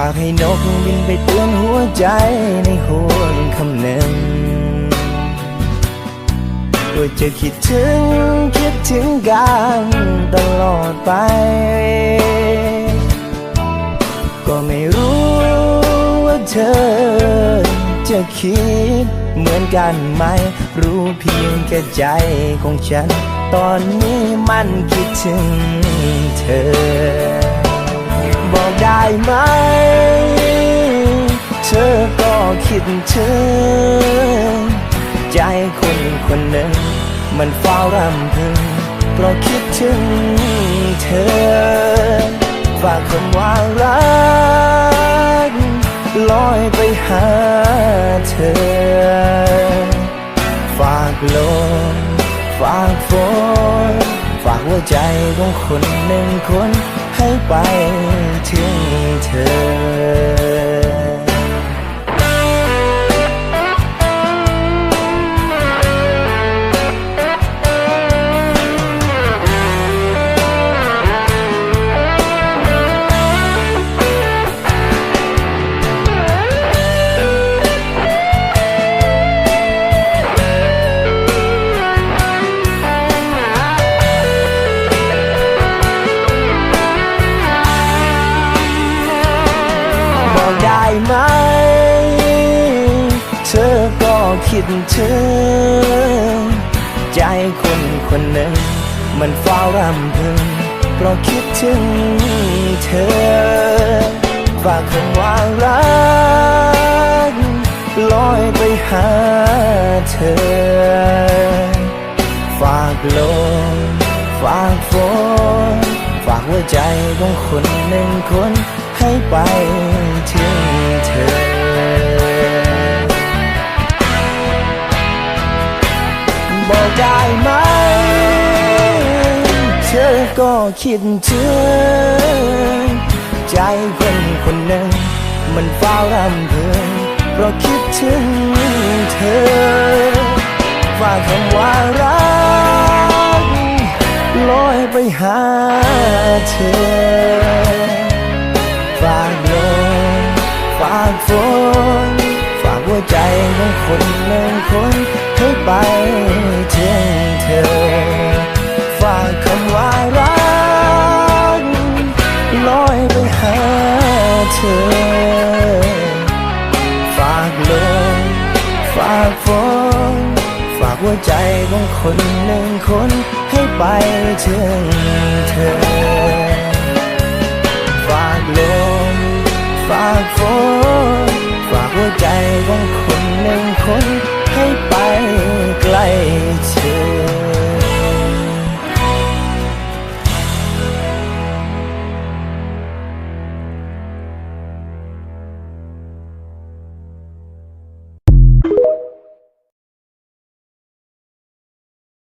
ฝากให้นกบินไปเตือนหัวใจในหวคำหนึ่งว่าจะคิดถึงคิดถึงกันตลอดไป ก็ไม่รู้ว่าเธอจะคิดเหมือนกันไหม รู้เพียงแค่ใจของฉัน ตอนนี้มันคิดถึงเธอ ได้ไหม เธอก็คิดถึง ใจคนคนหนึ่ง มันเฝ้ารำพึง เพราะคิดถึงเธอ ฝากคำว่ารัก ลอยไปหาเธอ ฝากลมฝากฝนฝากหัวใจของคนหนึ่งคนให้ไปถึง บอกได้ไหม เธอก็คิดถึง ใจคนคนหนึ่ง มันเฝ้ารำพึง เพราะคิดถึงเธอ ฝากคำว่ารักลอยไปหาเธอ ฝากลมฝากฝนฝากหัวใจของคนหนึ่งคน ให้ไปถึงเธอ บอกได้ไหม เธอก็คิดถึงใจคนคนหนึ่ง มันเฝ้ารำเพึงเพราะคิดถึงเธอฝากคำว่ารักลอยไปหาเธอากลมฝากฝนฝากหัวใจของคนหนึ่งคนให้ไปถึงเธอ ฝากคำว่ารักลอยไปหาเธอ ฝากลมฝากฝนฝากหัวใจของคนหนึ่งคนให้ไปถึงเธอากฝนฝากหัวใจของคนหนึ่งคนให้ไปไกลเธอ